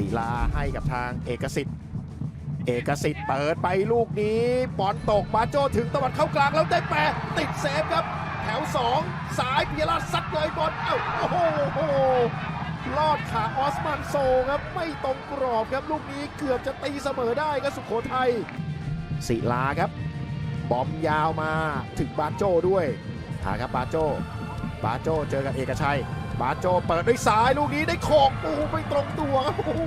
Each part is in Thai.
ศิลาให้กับทางเอกสิทธิ์ เอกสิทธิ์เปิดไปลูกนี้บอลตกบาโจถึงตะวัดเข้ากลางแล้วได้แปะติดเซฟครับ แถว 2 สายปิยราชซัดเลยบอลเอ้าโอ้โหลอดขาออสมันโซครับ ไม่ตรงกรอบครับลูกนี้เกือบจะตีเสมอได้ครับสุโขทัยศิลาครับ บอมยาวมาถึงบาโจด้วยหาครับบาโจบาโจเจอกับเอกชัย บาโจเปิดด้วยซ้ายลูกนี้ได้โขกโอ้โหไม่ตรงตัวครับโอ้โห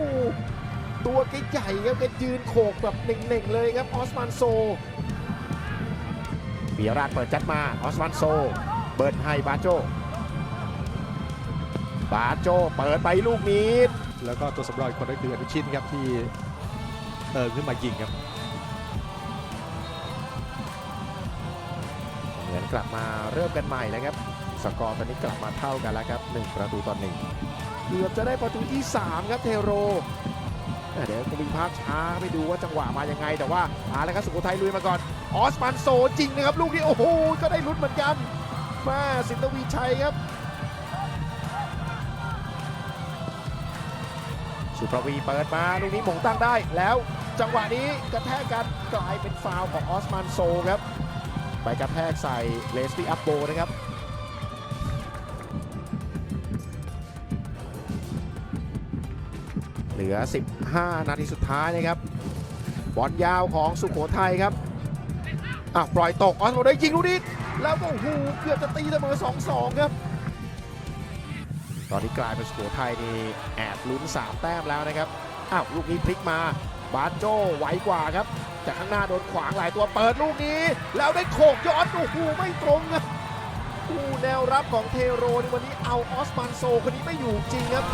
ตัวแกใหญ่ครับแกยืนโขกแบบเน่งๆเลยครับออสมันโซเบียราชเปิดจัดมาออสมันโซ เบิร์ดให้บาโจบาโจเปิดไปลูกนี้ แล้วก็ตัวสำรองอีกคนก็คืออนุชิตครับที่เติมขึ้นมายิงครับเหมือนกลับมาเริ่มกันใหม่แล้วครับ สกอร์ตอนนี้กลับมาเท่ากันแล้วครับ 1 ประตูต่อหนึ่งเกือบจะได้ประตูที่ 3 ครับเทโรอะเดี๋ยวคงมีภาพช้าไปดูว่าจังหวะมายังไง แต่ว่าเอาละครับสุโขทัยลุยมาก่อน ออสมันโซจริงนะครับ ลูกนี้โอ้โห ก็ได้ลุ้นเหมือนกัน มาสินทวีชัยครับ สุประวีเปิดมาลูกนี้หมงตั้งได้แล้วจังหวะนี้กระแทกกันกลายเป็นฟาวล์ของออสมันโซครับ ไปกระแทกใส่เลสตี้อัปโบนะครับ เหลือ 15 นาทีสุดท้ายนะครับบอลยาวของสุโขทัยครับอะปล่อยตกออสโมได้ยิงลูกนี้แล้วก็โอ้โหเกือบจะตีเสมอ2-2 ครับ ตอนนี้กลายเป็นสุโขทัยนี่แอบลุ้น 3 แต้มแล้วนะครับอ้าวลูกนี้พลิกมาบาสโจไวกว่าครับ จากข้างหน้าโดนขวางหลายตัวเปิดลูกนี้ แล้วได้โขกย้อนโอ้โหไม่ตรงครับูแนวรับของเทโรในวันนี้เอาออสมันโซคนนี้ไม่อยู่จริงครับ